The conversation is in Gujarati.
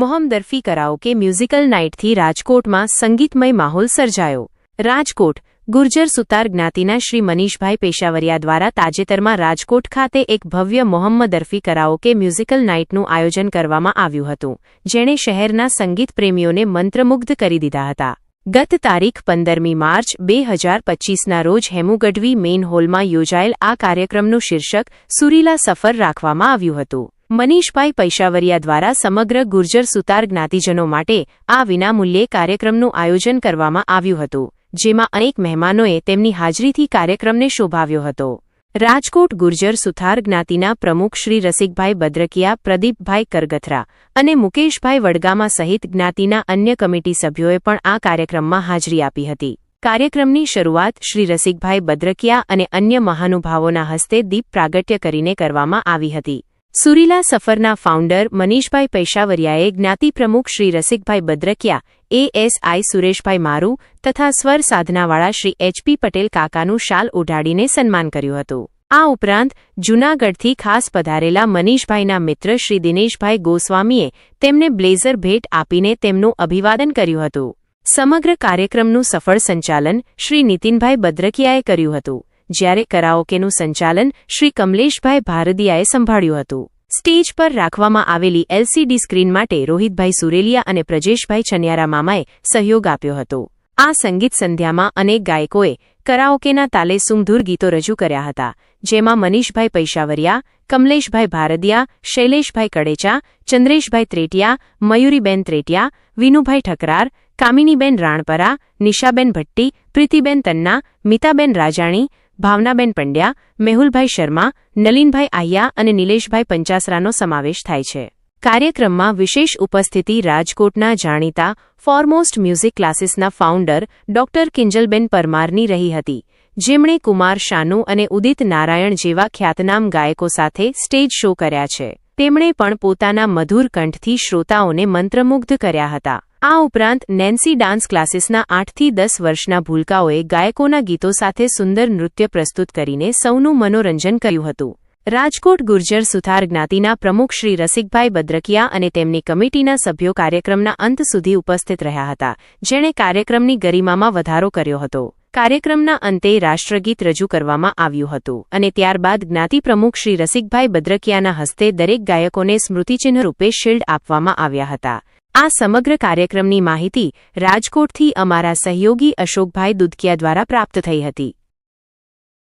મોહમ્મદરફી કરાઓકે મ્યુઝિકલ નાઇટથી રાજકોટમાં સંગીતમય માહોલ સર્જાયો. રાજકોટ, ગુર્જર સુતાર જ્ઞાતિના શ્રી મનીષભાઈ પેશાવરિયા દ્વારા તાજેતરમાં રાજકોટ ખાતે એક ભવ્ય મોહમ્મદરફી કરાઓકે મ્યુઝિકલ નાઇટનું આયોજન કરવામાં આવ્યું હતું, જેણે શહેરના સંગીત પ્રેમીઓને મંત્રમુગ્ધ કરી દીધા હતા. ગત તારીખ પંદરમી માર્ચ બે હજાર પચ્ચીસના રોજ હેમુગઢવી મેઇન હોલમાં યોજાયેલ આ કાર્યક્રમનું શીર્ષક સુરીલા સફર રાખવામાં આવ્યું હતું. મનીષભાઈ પૈશાવરિયા દ્વારા સમગ્ર ગુર્જર સુતાર જ્ઞાતિજનો માટે આ વિનામૂલ્યે કાર્યક્રમનું આયોજન કરવામાં આવ્યું હતું, જેમાં અનેક મહેમાનોએ તેમની હાજરીથી કાર્યક્રમને શોભાવ્યો હતો. રાજકોટ ગુર્જર સુથાર જ્ઞાતિના પ્રમુખ શ્રી રસિકભાઈ બદ્રકિયા, પ્રદીપભાઈ કરગથરા અને મુકેશભાઈ વડગામા સહિત જ્ઞાતિના અન્ય કમિટી સભ્યોએ પણ આ કાર્યક્રમમાં હાજરી આપી હતી. કાર્યક્રમની શરૂઆત શ્રી રસિકભાઈ બદ્રકિયા અને અન્ય મહાનુભાવોના હસ્તે દીપ પ્રાગટ્ય કરીને કરવામાં આવી હતી. સુરીલા સફરના ફાઉન્ડર મનીષભાઈ પૈશાવરિયાએ જ્ઞાતિ પ્રમુખ શ્રી રસિકભાઈ બદ્રકિયા એએસઆઈ સુરેશભાઈ મારુ તથા સ્વર સાધનાવાળા શ્રી એચપી પટેલ કાકાનું શાલ ઉઢાડીને સન્માન કર્યું હતું. આ ઉપરાંત, જૂનાગઢથી ખાસ પધારેલા મનીષભાઈના મિત્ર શ્રી દિનેશભાઈ ગોસ્વામીએ તેમને બ્લેઝર ભેટ આપીને તેમનું અભિવાદન કર્યું હતું. સમગ્ર કાર્યક્રમનું સફળ સંચાલન શ્રી નીતિનભાઈ બદ્રકિયાએ કર્યું હતું. જ્યારે કરાઓકેનું સંચાલન શ્રી કમલેશભાઈ ભારદિયાએ સંભાળ્યું હતું. સ્ટેજ પર રાખવામાં આવેલી એલસીડી સ્ક્રીન માટે રોહિતભાઈ સુરેલિયા અને પ્રજેશભાઈ ચન્યારા મામાએ સહયોગ આપ્યો હતો. આ સંગીત સંધ્યામાં અનેક ગાયકોએ કરાઓકેના તાલે સુમધુર ગીતો રજૂ કર્યા હતા, જેમાં મનીષભાઈ પૈશાવરિયા, કમલેશભાઈ ભારદિયા, શૈલેષભાઈ કડેચા, ચંદ્રેશભાઈ ત્રેટિયા, મયુરીબેન ત્રેટિયા, વિનુભાઈ ઠકરાર, કામિનીબેન રાણપરા, નિશાબેન ભટ્ટી, પ્રીતિબેન તન્ના, મિતાબેન રાજાણી ભાવનાબેન પંડ્યા, મેહુલભાઈ શર્મા, નલીનભાઈ આહ્યા અને નિલેશભાઈ પંચાસરાનો સમાવેશ થાય છે. કાર્યક્રમમાં વિશેષ ઉપસ્થિતિ રાજકોટના જાણીતા ફોરમોસ્ટ મ્યુઝિક ક્લાસીસના ફાઉન્ડર ડોક્ટર કિંજલબેન પરમારની રહી હતી, જેમણે કુમાર શાનુ અને ઉદિત નારાયણ જેવા ખ્યાતનામ ગાયકો સાથે સ્ટેજ શો કર્યા છે. તેમણે પણ પોતાના મધુર કંઠથી શ્રોતાઓને મંત્રમુગ્ધ કર્યા હતા. આ ઉપરાંત નેન્સી ડાન્સ ક્લાસીસના આઠથી દસ વર્ષના ભૂલકાઓએ ગાયકોના ગીતો સાથે સુંદર નૃત્ય પ્રસ્તુત કરીને સૌનું મનોરંજન કર્યું હતું. રાજકોટ ગુર્જર સુથાર જ્ઞાતિના પ્રમુખ શ્રી રસિકભાઈ બદ્રકિયા અને તેમની કમિટીના સભ્યો કાર્યક્રમના અંત સુધી ઉપસ્થિત રહ્યા હતા, જેણે કાર્યક્રમની ગરિમામાં વધારો કર્યો હતો. કાર્યક્રમના અંતે રાષ્ટ્રગીત રજૂ કરવામાં આવ્યું હતું અને ત્યારબાદ જ્ઞાતિ પ્રમુખ શ્રી રસિકભાઈ બદ્રકિયાના હસ્તે દરેક ગાયકોને સ્મૃતિચિહ્ન રૂપે શિલ્ડ આપવામાં આવ્યા હતા. આ સમગ્ર કાર્યક્રમની માહિતી રાજકોટથી અમારા સહયોગી અશોકભાઈ દુધકિયા દ્વારા પ્રાપ્ત થઈ હતી.